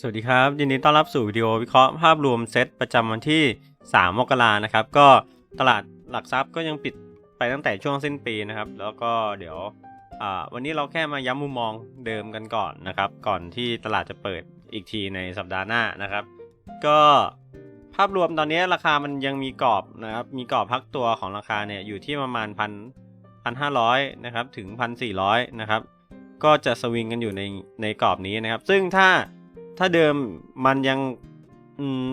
สวัสดีครับ ยินดีต้อนรับสู่วิดีโอวิเคราะห์ภาพรวมเซตประจำวันที่ 3 มกรานะครับ ก็ตลาดหลักทรัพย์ก็ยังปิดไปตั้งแต่ช่วงสิ้นปีนะครับ แล้วก็เดี๋ยววันนี้เราแค่มาย้ำมุมมองเดิมกันก่อนนะครับ ก่อนที่ตลาดจะเปิดอีกทีในสัปดาห์หน้านะครับ ก็ภาพรวมตอนนี้ราคามันยังมีกรอบนะครับ มีกรอบพักตัวของราคาเนี่ยอยู่ที่ประมาณพันพันห้าร้อยนะครับถึงพันสี่ร้อยนะครับ ก็จะสวิงกันอยู่ในในกรอบนี้นะครับ ซึ่งถ้า ถ้าเดิมมันยัง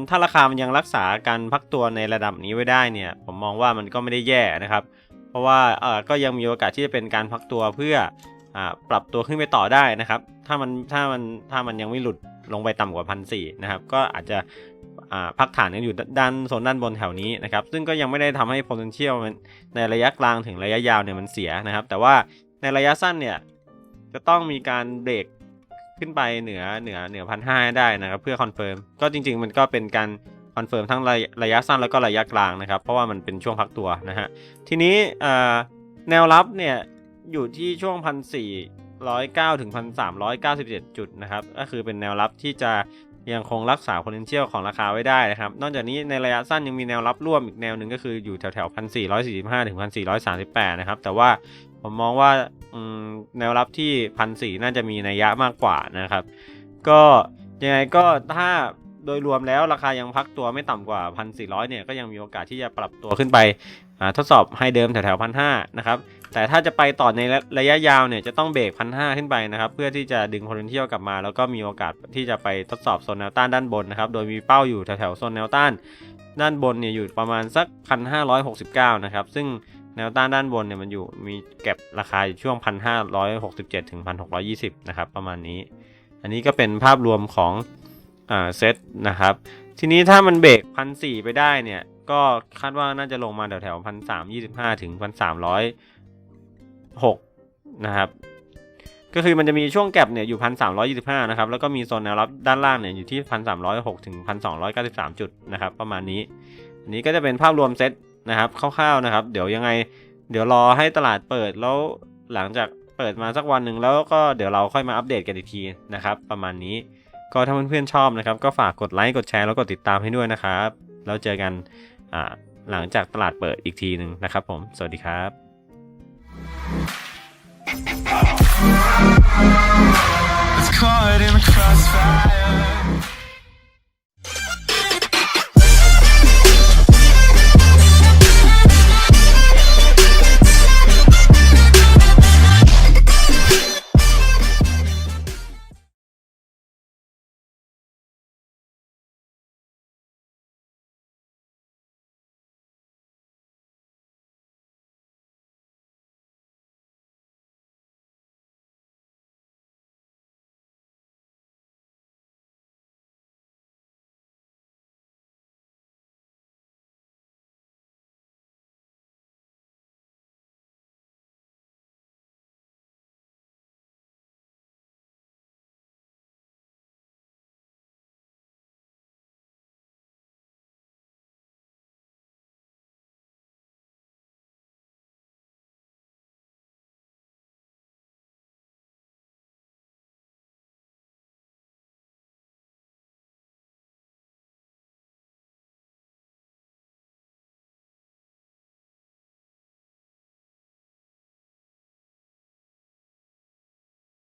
ถ้าราคามันยังรักษาการพักตัวในระดับนี้ไว้ได้เนี่ย ผมมองว่ามันก็ไม่ได้แย่นะครับ เพราะว่าเออก็ยังมีโอกาสที่จะเป็นการพักตัวเพื่ออปรับตัวขึ้นไปต่อได้นะครับ ถ้ามันถ้ามันถ้ามันยังไม่หลุดลงไปต่ำกว่าพันสี่นะครับ ก็อาจจะพักฐานกันอยู่ด้านโซนด้านบนแถวนี้นะครับ ซึ่งก็ยังไม่ได้ทำให้ potential ในระยะกลางถึงระยะยาวเนี่ยมันเสียนะครับ แต่ว่าในระยะสั้นเนี่ยจะต้องมีการเบรก ขึ้นไปเหนือเหนือเหนือพันห้าได้นะครับเพื่อคอนเฟิร์มก็จริง ๆ มันก็เป็นการคอนเฟิร์มทั้งระยะระยะสั้นแล้วก็ระยะกลางนะครับ เพราะว่ามันเป็นช่วงพักตัวนะฮะทีนี้แนวรับเนี่ยอยู่ที่ช่วงพันสี่ร้อยเก้าถึงพันสามร้อยเก้าสิบเจ็ดจุดนะครับ ก็คือเป็นแนวรับที่จะยังคงรักษา potential ของราคาไว้ได้นะครับ นอกจากนี้ในระยะสั้นยังมีแนวรับร่วมอีกแนวหนึ่งก็คืออยู่แถวแถวพันสี่ร้อยสี่สิบห้าถึงพันสี่ร้อยสามสิบแปดนะครับ แต่ว่า ผมมองว่าแนวรับที่พันสี่น่าจะมีนัยยะมากกว่านะครับ ก็ยังไงก็ถ้าโดยรวมแล้วราคายังพักตัวไม่ต่ำกว่า 1,400 เนี่ย ก็ยังมีโอกาสที่จะปรับตัวขึ้นไปทดสอบให้เดิมแถวๆพันห้านะครับ แต่ถ้าจะไปต่อในระยะยาวเนี่ยจะต้องเบรกพันห้าขึ้นไปนะครับ เพื่อที่จะดึง potential กลับมา แล้วก็มีโอกาสที่จะไปทดสอบโซนแนวต้านด้านบนนะครับ โดยมีเป้าอยู่แถวๆโซนแนวต้าน ด้านบนเนี่ยอยู่ประมาณสัก 1,569 นะครับ ซึ่ง แนวต้านด้านบนเนี่ยมันอยู่มีเก็บราคาอยู่ช่วง 1,567 ถึง 1,620 นะครับ ประมาณนี้ อันนี้ก็เป็นภาพรวมของอ่าเซตนะครับ ทีนี้ถ้ามันเบรกพันสไปได้เนี่ย ก็คาดว่าน่าจะลงมาแถวแถวพันสามยี่สิบห้าถึงพันสามร้อยหกนะครับ ก็คือมันจะมีช่วงแก็บเนี่ยอยู่พันสามร้อยยี่สิบห้านะครับ แล้วก็มีโซนแนวรับด้านล่างเนี่ยอยู่ที่พันสามร้อยหกถึงพันสองร้อยเก้าสิบสามจุดนะครับ ประมาณนี้ อันนี้ก็จะเป็นภาพรวมเซต นะครับคร่าวๆนะครับ เดี๋ยวยังไง เดี๋ยวรอให้ตลาดเปิดแล้วหลังจากเปิดมาสักวันหนึ่งแล้วก็เดี๋ยวเราค่อยมาอัปเดตกันอีกทีนะครับ ประมาณนี้ก็ถ้าเพื่อนๆชอบนะครับ ก็ฝากกดไลค์กดแชร์แล้วกดติดตามให้ด้วยนะครับ แล้วเจอกันหลังจากตลาดเปิดอีกทีหนึ่งนะครับผม สวัสดีครับ It's caught in the crossfire.